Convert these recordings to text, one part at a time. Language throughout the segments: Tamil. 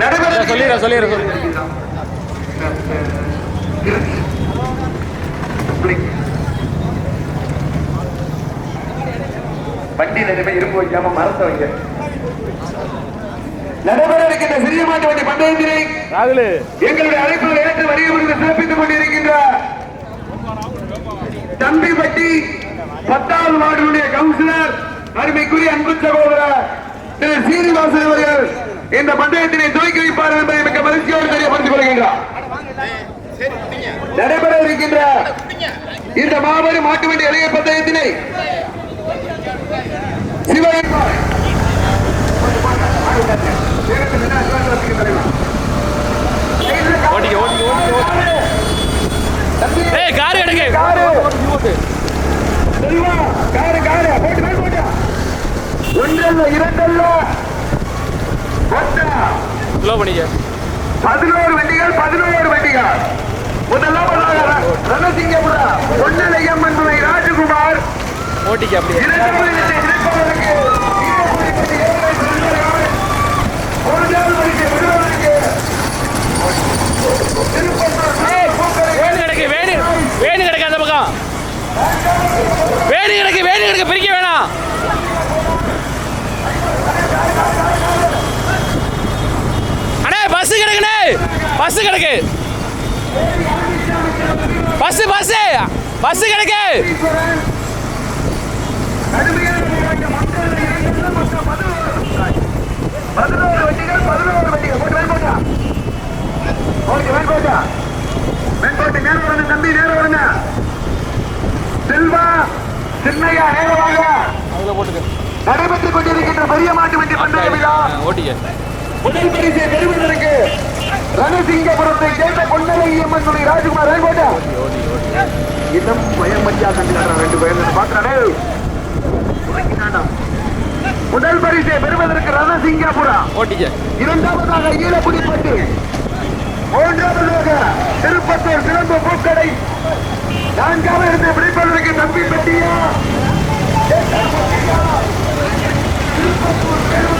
நடைபெற சொல்லிடுறேன் சொல்லிடுறேன் வண்டி நிறைய இரும்பு வைக்காம மரத்தை வைங்க நடைபெற இருக்கின்ற சிறிய மாட்டு வண்டி பந்தயத்தினை ராகுல். எங்களுடைய அழைப்பில் ஏற்று வருகிறது சிறப்பித்துக் கொண்டிருக்கின்ற தம்பிப்பட்டி பத்தாவது வார்டுடைய கவுன்சிலர் அருமைக்குரிய அன்பு சகோதரர் திரு சீனிவாசன் அவர்கள் இந்த பந்தயத்தினை துவக்கி வைப்பார் என்பதை மிக மகிழ்ச்சியோடு தெரியப்படுத்திக் கொள்கின்றார். நடைபெற இருக்கின்ற இந்த மாபெரும் மாட்டு வண்டி இளைய பந்தயத்தினை சிவகங்கை கார் எடுங்க. காரு. Car car. போட்டு போட்டு. ஒன்றல்ல இரண்டல்ல. பதினோரு வண்டிகள் பதினோரு வண்டிகள் முதலாம் ரணசிங்கபுரா பொன்னலையம்மன் துணை ராஜகுமார். ஓட்டிக்க அப்படியே. வேணு கிடக்கு வேணு கிடக்கு பிரிக்க வேணாம். அண்ணே பஸ் கிடக்குண்ணே பஸ் கிடக்கு பஸ் பஸ் பஸ் கிடக்கு ஈஸ்வரன். பதினோரு. பதினோரு வண்டிகள் பதினோரு வண்டிகள் போட்டு மேல் போட்டா ஓகே மேல் போட்டா மேல் போட்டு நேரம் வரணும் தம்பி நேரம் வருங்க செல்வா சின்னையா நேரம் வாங்க அதில் போட்டுக்க நடைபெற்றுக் கொண்டிருக்கின்ற பெரிய மாட்டு வண்டி பந்தய விழா. முதல் பரிசை பெறுவதற்கு ரணசிங்கபுரத்தை சேர்ந்த பொன்னலையம்மன் துணை ராஜகுமார் போட்டா இன்னும் பயம் மஞ்சா கண்டுக்கிறான் ரெண்டு பேர் பாக்குறானே முதல் பரிசை பெறுவதற்கு ரணசிங்கபுரா. இரண்டாவதாக ஈழக்குடிப்பட்டு. மூன்றாவதாக திருப்பத்தூர் சிறப்பு பூக்கடை. நான்காவது இருந்து பிடிப்பதற்கு தம்பி பெட்டியா Oh, my God.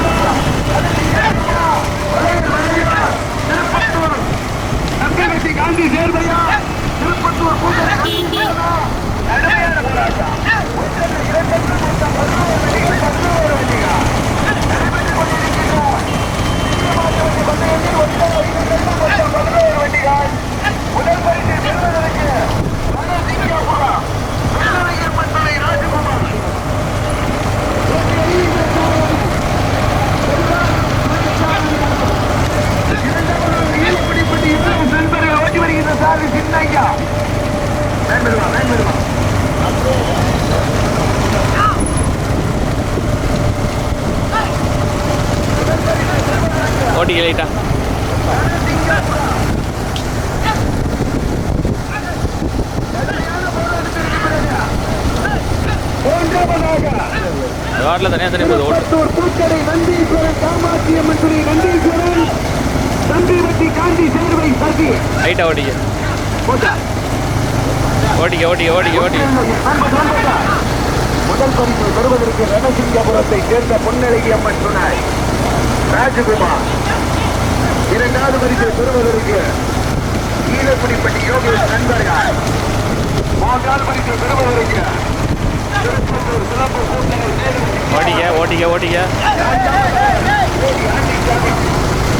ஓட்டிக்க லைட்டா மூன்றாவதாக ரோட்டில் தனியாக தனியாக போகுது ஓட்டு திருப்பத்தூர் பூக்கடை நந்தீஸ்வரன் காமாட்சி அம்மன் துணை நந்தீஸ்வரன் தம்பிவட்டி காந்தி சேர்வை சசி லைட்டாக ஓட்டிக்க. ஓட்டிக்க ஓட்டிக்க ஓட்டிக்க ஓட்டிக்க. முதல் பரிசு பெறுவதற்கு ரணசிங்கபுரத்தை சேர்ந்த பொன்னழகி அம்மன் துணை. ராஜகுமார். இரண்டாவது பரிசை பெறுவதற்கு ஈழக்குடிப்பட்டி யோகேஷ் நண்பர்கள் மூன்றாவது பரிசை பெறுவதற்கு ஓட்டிக்க ஓட்டிக்க ஓட்டிக்க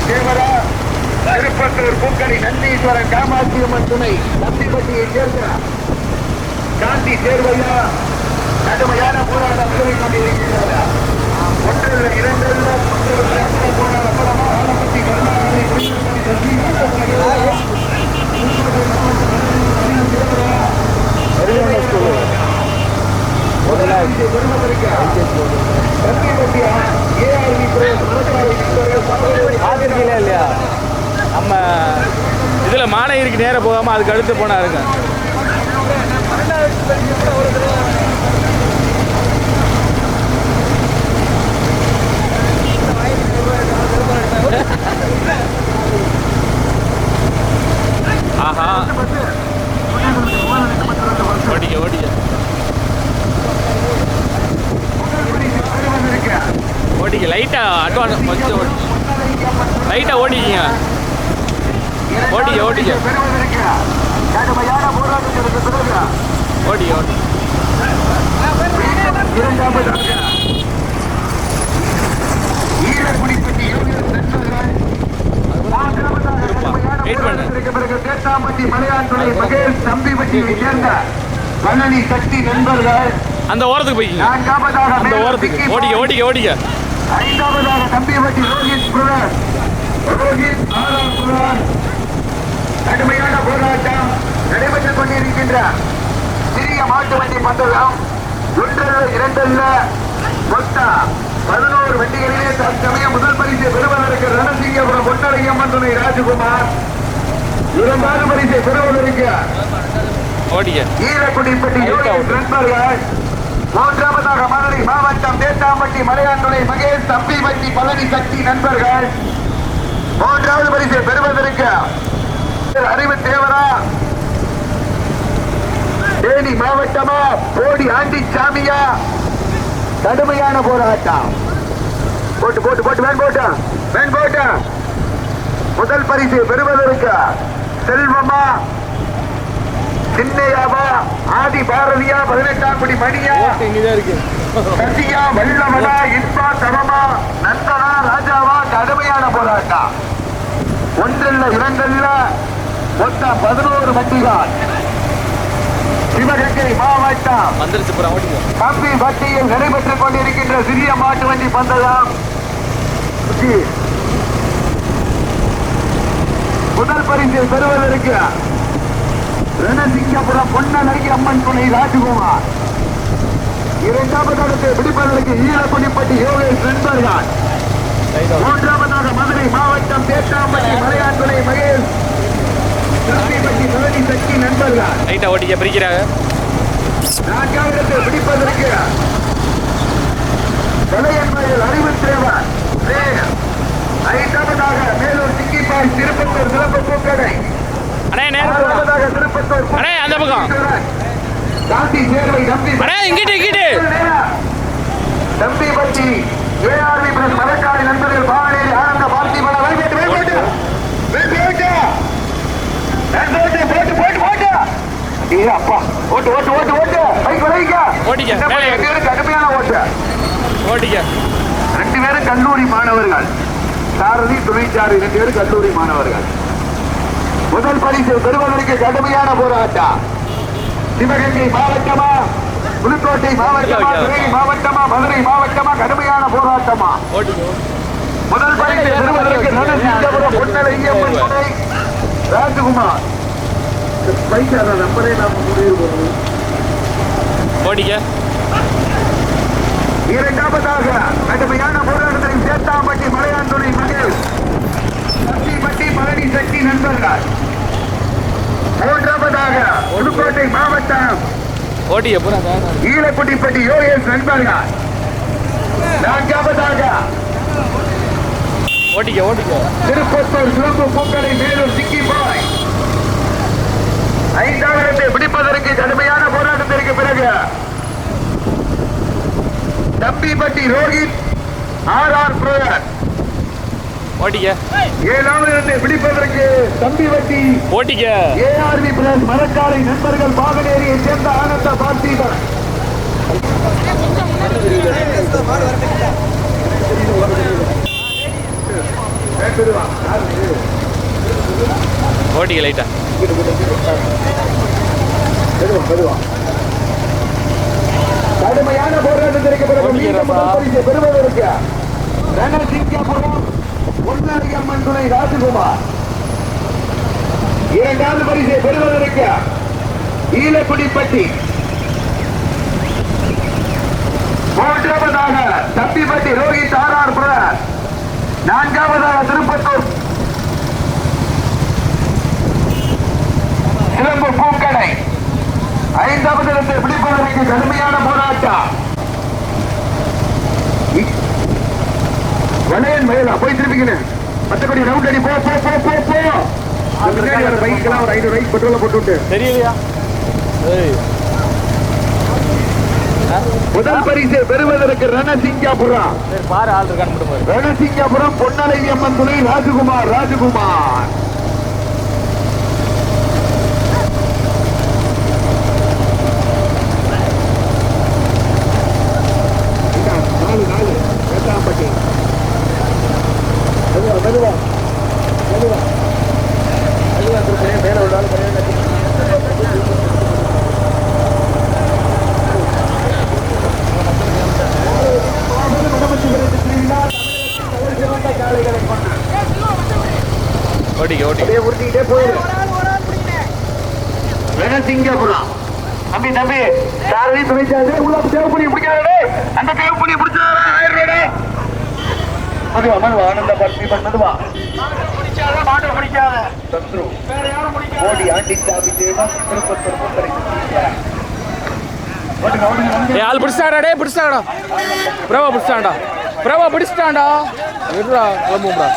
தேவரா திருப்பத்தூர் பூக்கடி நந்தீஸ்வரன் காமாட்சி அம்மன் துணை நந்திப்பட்டியை சேர்ந்த காந்தி சேர்வையா கடுமையான போராட்டம் நிலவிக் கொண்டிருக்கிறது ஒன்றில் இரண்டில் ஒன்றில் இரண்டு இல்லையா நம்ம இதில் மாநகருக்கு நேராக போகாமல் அதுக்கு அடுத்து போனா இருக்கு ஆஹா. ஓட்டிக்க ஓட்டிக்க ஓட்டிக்க லைட்டாக அட்வான்ஸ் கொஞ்சம் லைட்டாக ஓட்டிக்கிங்க ஓடிக்க, ஓடிக்க. பெறுவதற்கு கடுமையான ஓடி ஓடி ஈரக்குடிப்பட்டி யூனியன் சென்டர்கள் மூன்றாவதாக கடுமையான Wait பண்ணு. போராட்டத்திற்கு பிறகு தேத்தாம்பட்டி துணை மகேஷ் தம்பிப்பட்டியை சேர்ந்த பழனி சக்தி நண்பர்கள். அந்த ஓரத்துக்கு நான்காவதாக அந்த ஓரத்துக்கு. ஓடிக்க ஓடிக்க ஓடிக்க. ஐந்தாவதாக தம்பிப்பட்டி ரோஹித் புரர் ரோஹித் ஆறாம் புரர் கடுமையான போராட்டம் நடைபெற்றுக் கொண்டிருக்கின்ற சிறிய மாட்டு வண்டி பந்தயம். ஒன்றல்ல இரண்டல்ல. மொத்தம் பதினோரு வண்டிகளிலே தற்சமயம் முதல் பரிசை பெறுவதற்கு ரணசிங்கபுரம் ஒன்னரையம்மன் துணை ராஜகுமார். இரண்டாவது பரிசை பெறுவதற்கு ஈரக்குடிப்பட்டி மூன்றாவதாக மதுரை மாவட்டம் தேத்தாம்பட்டி மலையாண்டுறை மகேஷ் தம்பிப்பட்டி பழனி சக்தி நண்பர்கள். மூன்றாவது பரிசை பெறுவதற்கு அறிவு தேவரா? தேனி மாவட்டமா? போடி ஆண்டி சாமியா கடுமையான போராட்டம். போட்டு போட்டு போட்டு வேன் போட்டா வேன் போட்டா. முதல் பரிசு பெறுவதற்கு செல்வமா? சின்னையாவா ஆதி பாரதியா பதினெட்டாம் குடி மணியா? சத்தியா வல்லவனா இன்பா தவமா நந்தனா ராஜாவா கடுமையான போராட்டம் ஒன்றல்ல இரண்டல்ல மொத்தம் பதினோரு வண்டிகள் சிவகங்கை மாவட்டம். கம்பி வட்டியில் நடைபெற்றுக் கொண்டிருக்கின்ற சிறிய மாட்டு வண்டி பந்தயம். முதல் பரிசு பெறுவதற்கு ரணசிங்கபுரம் பொன்னநகி அம்மன் துணை ராஜகுமார். இரண்டாவது இடத்தை பிடிப்பதற்கு ஈழக்குடிப்பட்டி யோகேஷ் நண்பர்கள் மூன்றாவதாக மதுரை மாவட்டம் தேட்டாம்பட்டி மலையான் துணை மகேஷ். திருப்பிப்பட்டி பழனி சக்தி நண்பர்கள் லைட்டாக ஓட்டிக்க பிரிக்கிறாங்க. நான்காவது பிடிப்பதற்கு தலையன்மையில் அறிவு தேவன் ஐந்தாவதாக திருப்பத்தூர் சிறப்பு பூக்கடை அண்ணே நேரம் திருப்பத்தூர் அண்ணே, அந்த பக்கம். காந்தி சேர்வை தம்பி அண்ணே இங்கிட்டு இங்கிட்டு. தம்பி பட்டி ஏஆர்வி பிரஸ் மரக்காடி நண்பர்கள் பாவனையில் ஆனந்த பார்த்திபன வைகட்டு வைகட்டு வைகட்டு போட்டு. போட்டு. போட்டு ஏ அப்பா. ஓட்டு ஓட்டு ஓட்டு ஓட்டு. பைக் விளைவிக்க ஓட்டிக்க, ரெண்டு பேரும் கடுமையான ஓட்டு. ஓட்டிக்க. ரெண்டு பேரும் கல்லூரி மாணவர்கள். சாரதி துணைச்சாரி ரெண்டு பேரும் கல்லூரி மாணவர்கள். முதல் பரிசு பெறுவதற்கு கடுமையான போராட்டம். சிவகங்கை மாவட்டமா? புதுக்கோட்டை மாவட்டமா? திருநெல்வேலி மாவட்டமா? மதுரை மாவட்டமா? கடுமையான போராட்டமா? முதல் பரிசு பெறுவதற்கு நலசிங்கபுரம் பொன்னலையம்மன் துணை ராஜகுமார். நம்பரே நாம முடிவு பண்ணுவோம் இரண்டாவதாக கடுமையான போராட்டத்தில் சேத்தாம்பட்டி மலையான் துணை மகள் சக்திப்பட்டி பழனி சக்தி நண்பர்கள். மூன்றாவதாக புதுக்கோட்டை மாவட்டம். ஈழக்குட்டிப்பட்டி யோகேஷ் நண்பர்கள். நான்காவதாக ஓட்டிக்க ஓட்டிக்க. திருப்பத்தூர் சிறப்பு பூக்கடை மேலும் சிக்கி பாய். ஐந்தாயிரத்தை பிடிப்பதற்கு கடுமையான போராட்டத்திற்கு பிறகு. தம்பிப்பட்டி ரோஹித் ஆர் ஆர் புரோயர். ஓட்டிக்க. ஏழாவது இடத்தை பிடிப்பதற்கு தம்பிப்பட்டி ஓட்டிக்க. ஏஆர்வி பிரஸ் மரக்காலை நண்பர்கள் பாகனேரியை சேர்ந்த ஆனந்த பார்த்திபன் ஓட்டிக்க லைட்டா. கடுமையான போராட்டத்திற்கு பிறகு மீண்டும் முதல் பரிசை பெறுவதற்கு ரணசிங்கபுரம் பொன்னாடி அம்மன் துணை ராஜகுமார். இரண்டாவது பரிசை பெறுவதற்கு ஈழக்குடிப்பட்டி. மூன்றாவதாக தப்பிப்பட்டி ரோஹித் ஆர் ஆர் புரர் நான்காவதாக திருப்பத்தூர். சிறப்பு பூக்கடை ஐந்தாவது இடத்தை பிடிப்பதற்கு கடுமையான போராட்டம். வளையன் மயிலா போய் திருப்பிக்கணும் மற்றபடி ரவுண்ட் அடி போ போ போ போ போ. பின்னாடி வர பைக்கெல்லாம் ஒரு ஐநூறு பைக் பெட்ரோல போட்டு தெரியலையா? முதல் பரிசை பெறுவதற்கு ரணசிங்காபுரம். பாரு ஆள் இருக்கான்னு ரணசிங்கபுரம் பொன்னலை அம்மன் துணை ராஜகுமார் ராஜகுமார் நாலு நாலு வேட்டாம்பட்டி மெதுவா மெதுவா மெதுவா மெதுவா திருப்பி மேல ஒரு நாள் ஓட்டிக்க ஓட்டிக்க அப்படியே உருட்டிக்கிட்டே போயிரு ரணசிங்கபுரம் தம்பி தம்பி துணைச்சாது உள்ள தேவை பண்ணி பிடிக்காதே. அந்த தேவை பண்ணி பிடிச்சாரா ஆயிரம் ரூபாய் மதுவா மதுவா ஆனந்த பர்த்தி மதுவா மாட்டை பிடிக்காத. சத்ரு ஓடி ஆண்டி சாமி தேவா திருப்ப திருப்ப கிடைக்கும் ஓட்டுங்க ஓட்டுங்க வந்து ஏ ஆள் பிடிச்சிட்டாடா டே பிடிச்சிட்டாடா பிரபா பிடிச்சிட்டான்டா. பிரபா பிடிச்சிட்டான்டா. இருடா கிளம்பும்டா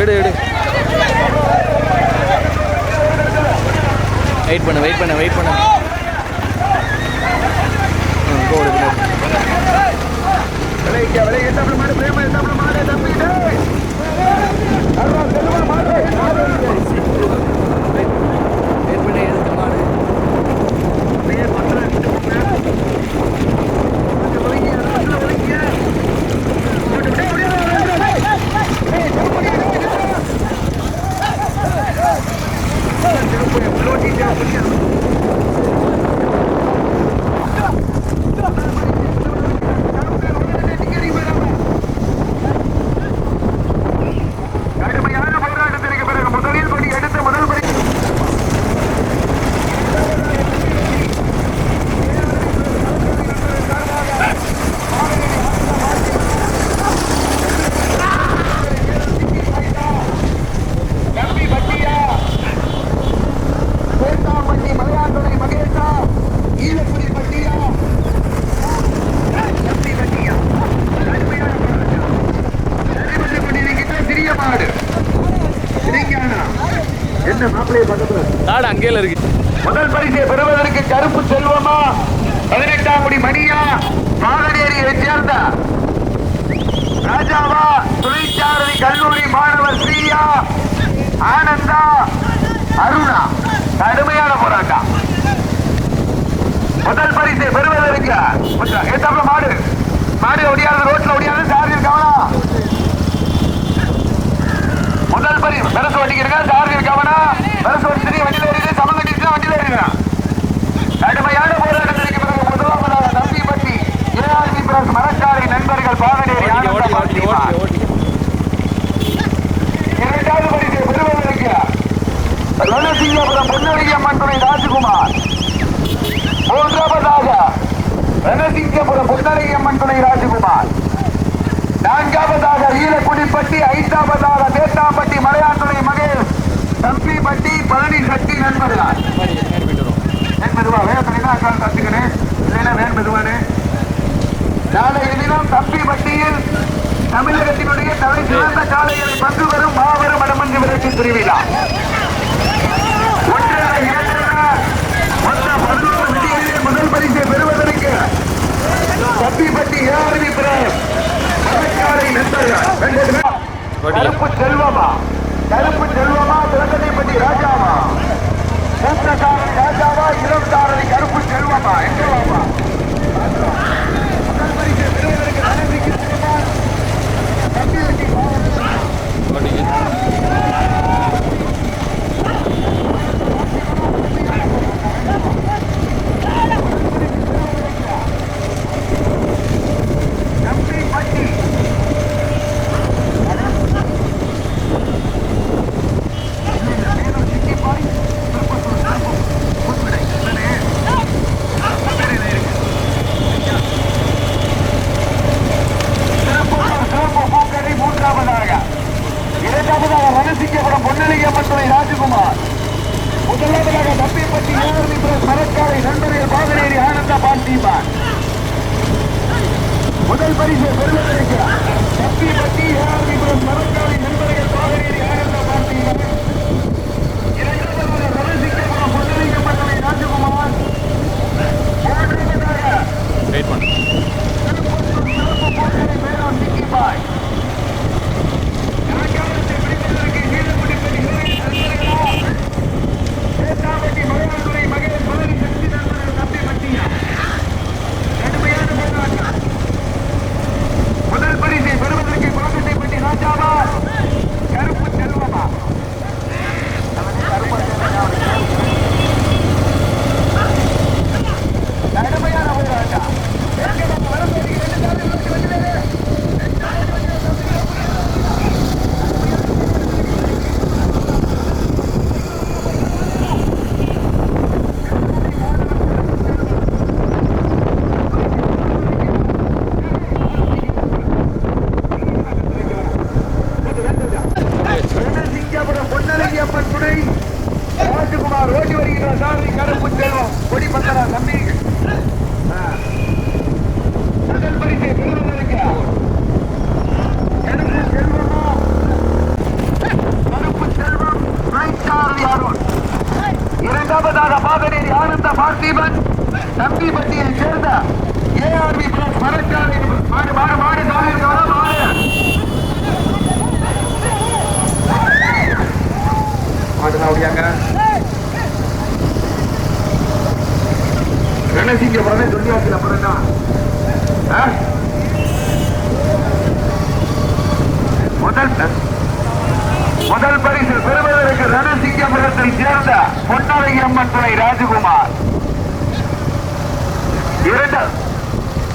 எடு எடு வெயிட் பண்ணு வெயிட் பண்ணு வெயிட் பண்ணு. ம், go, go, go. மாடு மாடு செல்வா மாடு. 看看这个尾部落地变无敌了 அருணா கடுமையான போராட்டம். முதல் பரிசை பெறுவதற்கு ஏத்தாப்புல மாடு. மாடு ஒடியாது ரோட்ல ஒடியாது சார்ஜர் கவனம் முதல் பரி பெருசு வண்டிக்கிறங்க சார்ஜர் கவனம் பெருசு வண்டி வண்டியில இருக்கு சமம் கட்டிட்டு வண்டியில இருக்கு கடுமையான போராட்டத்திற்கு பிறகு முதலாவதாக நம்பிப்பட்டி ஏஆர்பி பிரஸ் மரக்காரி நண்பர்கள் ஓட்டிக்க ஆனந்த இரண்டாவது பரிசை பெறுவதற்கு ரணசிங்கபுரம் பொன்னழகியம்மன் துணை ராஜகுமார். மூன்றாவதாக ரணசிங்கபுரம் பொன்னழகியம்மன் துணை ராஜகுமார். நான்காவதாக ஈரக்குடிப்பட்டி ஐந்தாவதாக தேத்தாம்பட்டி மலையாட்டுறை மகேஷ். தம்பிப்பட்டி பழனி சக்தி நண்பர்களார் மெதுவா வேகத்துனா அக்கால் தச்சுக்கணும் இல்லைன்னா வேன் மெதுவானு. நாளைய தினம் தம்பிப்பட்டியில் தமிழகத்தினுடைய தலை சிறந்த காலையில் பங்கு வரும் மாபெரும் மடமஞ்சு விரட்டு திருவிழா ஒன்றரை, இரண்டரை, மொத்த பதினோரு வெற்றிகளிலே முதல் பரிசை பெறுவதற்கு தம்பிப்பட்டி ஏஆர்வி பிரேம். மரக்காரை நண்பர்கள். கருப்பு செல்வமா? கருப்பு செல்வமா? திருத்தணிப்பட்டி ராஜாவா? மூத்தக்காரன் ராஜாவா? இளம் கருப்பு செல்வமா? எங்கவாமா தீபான் முதல் பரிசு பெறுவதற்கிறார் தப்பி பட்டி ஏஆர்விபுரம் மரக்காலி நண்பர்கள் பாதையில் ஆனந்த பார்த்தீர்கள் இரண்டாவது ரவிசிக்கபுரம் புத்தளிக்கப்பட்டவை ராஜகுமார். மூன்றாவதாக வெயிட் பண்ணு திருப்பத்தூர் சிறப்பு போட்டியை மேலும் சிக்கி பாய். மயிலாடுதுறை மகளிர் பதவி முதல் பரிசை பெறுவதற்கு குளக்கட்டைப்பட்டி ராஜாவா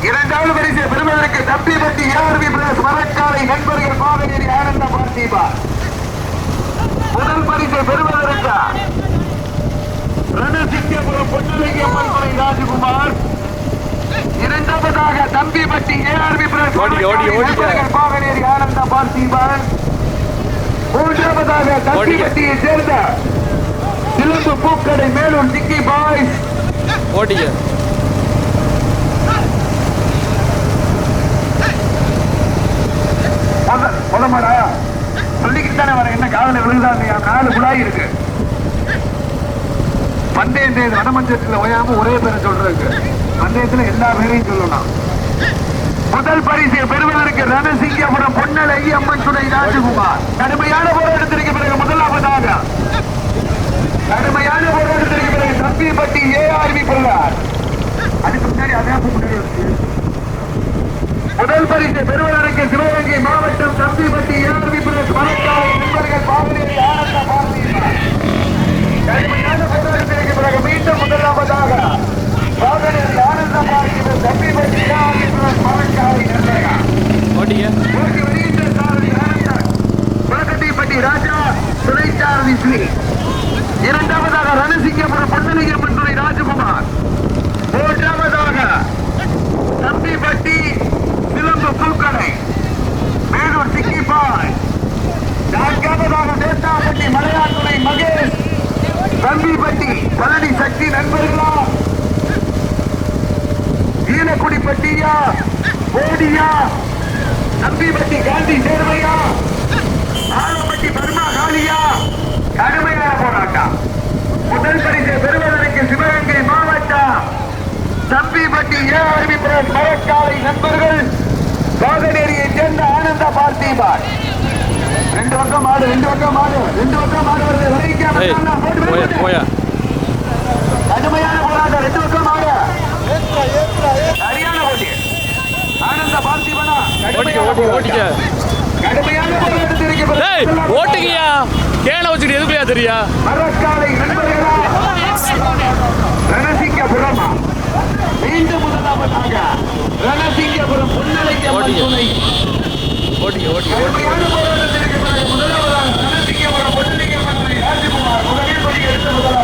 இரண்டாவது பரிசு பெறுவதற்கு தம்பிப்பட்டி ஏஆர்பி பிளஸ் மரக்காலை நண்பர்கள் பாகநேரி ஆனந்த பார்த்திபா. முதல் பரிசை பெறுவதற்கு ரணசிங்கபுரம் பொன்னரை அம்மன் துணை ராஜகுமார். இரண்டாவதாக தம்பிப்பட்டி ஓடி. நண்பர்கள் பாகநேரி ஆனந்த பார்த்திபன் மூன்றாவதாக தம்பிப்பட்டியை சேர்ந்த சிலம்பு பூக்கடை மேலூர் டிக்கி பாய்ஸ். ஓட்டிக்க முதமாடா சொல்லிக்கிட்டு தானே வரேன் என்ன காதல விழுதாங்க நாலு குழாய் இருக்கு. பந்தயத்தை வடமஞ்சத்தில் ஓயாம ஒரே பேரை சொல்றதுக்கு. பந்தயத்துல எல்லா பேரையும் சொல்லணும் முதல் பரிசு பெறுவதற்கு ரணசிங்கபுரம் பொன்னலை அம்மன் துணை ராஜகுமார். கடுமையான போராட்டத்திற்கு பிறகு முதலாவதாக. கடுமையான போராட்டத்திற்கு பிறகு தம்பிப்பட்டி ஏஆர்வி பிள்ளார் அதுக்கு முன்னாடி அதான் முன்னாடி முதல் பரிசு பெறுவதற்கு சிவகங்கை மாவட்டம் தம்பிப்பட்டி ஏஆர்வி பிளஸ் மணக்காலை நண்பர்கள் பாவனேரி ஆனந்த பார்த்திபன் கடுமையான போராட்டத்திற்கு பிறகு மீண்டும் முதலாவதாக பாவனேரி ஆனந்த பார்த்திபன் தம்பிப்பட்டி ஏஆர்வி பிளஸ் மணக்காலை நண்பர்கள் வருகின்ற சாரதி ராஜா துணைச்சாரதி ஸ்ரீ. இரண்டாவதாக ரணசிங்கபுரம் பொன்னலிங்கப்பன் துணை ராஜகுமார் மூன்றாவதாக தம்பிப்பட்டி சிலம்பு பூக்கடை மேலூர் சிக்கி பாய் நான்காவதாக தேத்தாப்பட்டி மலையார் மகேஷ். தம்பிப்பட்டி பழனி சக்தி நண்பர்களா? ஈனக்குடிப்பட்டியா ஓடியா தம்பிப்பட்டி காந்தி சேர்வையா? ஆலப்பட்டி பர்மா காலியா கடுமையான போராட்டம். முதல் பரிசை பெறுவதற்கு சிவகங்கை மாவட்டம். தம்பிப்பட்டி ஏ. அறிவிப்பாளர் மரக்காலை நண்பர்கள். பாகநேரியை சேர்ந்த ஆனந்த பார்த்திபார் ரெண்டு பக்கம் மாடு ரெண்டு பக்கம் மாடு ரெண்டு பக்கம் மாடு வருது. போட்டு போயா கடுமையான போராட்டம் ரெண்டு பக்கம் மாடு. சரியான போட்டி. ஆனந்த பார்த்திபனா ஓட்டிக்க ஓட்டி ஓட்டிக்க கடுமையான போராட்டத்திற்கு ஓட்டுங்கய்யா. கேனை வச்சுட்டு எதுக்குயா தெரியா? மரக்காலை நண்பர்களா? ரணசிங்கபுரம். மீண்டும் முதலாவதாக ரணசிங்கபுரம் பொன்னலைக்கு ஓடிங்க. துணை. ஓட்டிக்க ಸಂಪೂರ್ಣ